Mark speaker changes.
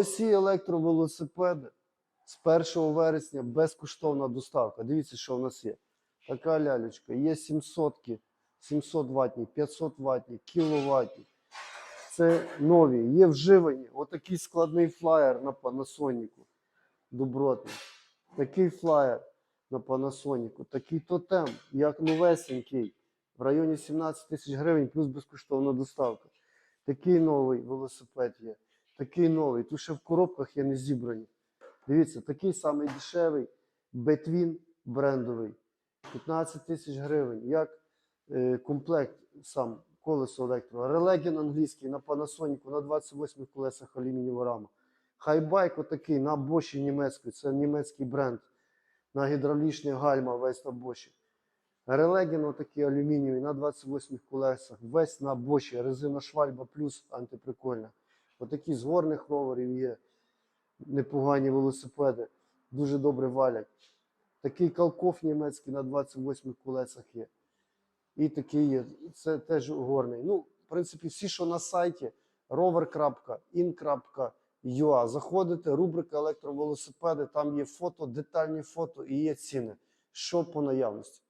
Speaker 1: усі електровелосипеди з 1 вересня безкоштовна доставка. Дивіться, що в нас є. Така лялечка. Є 700, 700 ватні, 500 ватні, кіловатні. Це нові. Є вживані. Отакий складний флаєр на Panasonic. Добротний. Такий флаєр на Panasonic. Такий тотем, як новесенький. В районі 17 тисяч гривень плюс безкоштовна доставка. Такий новий велосипед є. Такий новий. Тут ще в коробках є не зібрані. Дивіться, такий самий дешевий Between брендовий. 15 тисяч гривень. Як е, комплект сам колесо електро. Релегін англійський на Panasonic на 28 колесах алюмінієва рама. Хайбайк отакий на Боші німецький. Це німецький бренд. На гідравлічних гальма весь на Боші. Релегін отакий алюмінієвий на 28 колесах. Весь на Боші. Резина швальба плюс антиприкольна. Отакі з горних роверів є. Непогані велосипеди. Дуже добре валять. Такий калков німецький на 28 колесах є. І такий є. Це теж горний. Ну, в принципі, всі, що на сайті rover.in.ua. Заходите, рубрика електровелосипеди, там є фото, детальні фото і є ціни. Що по наявності.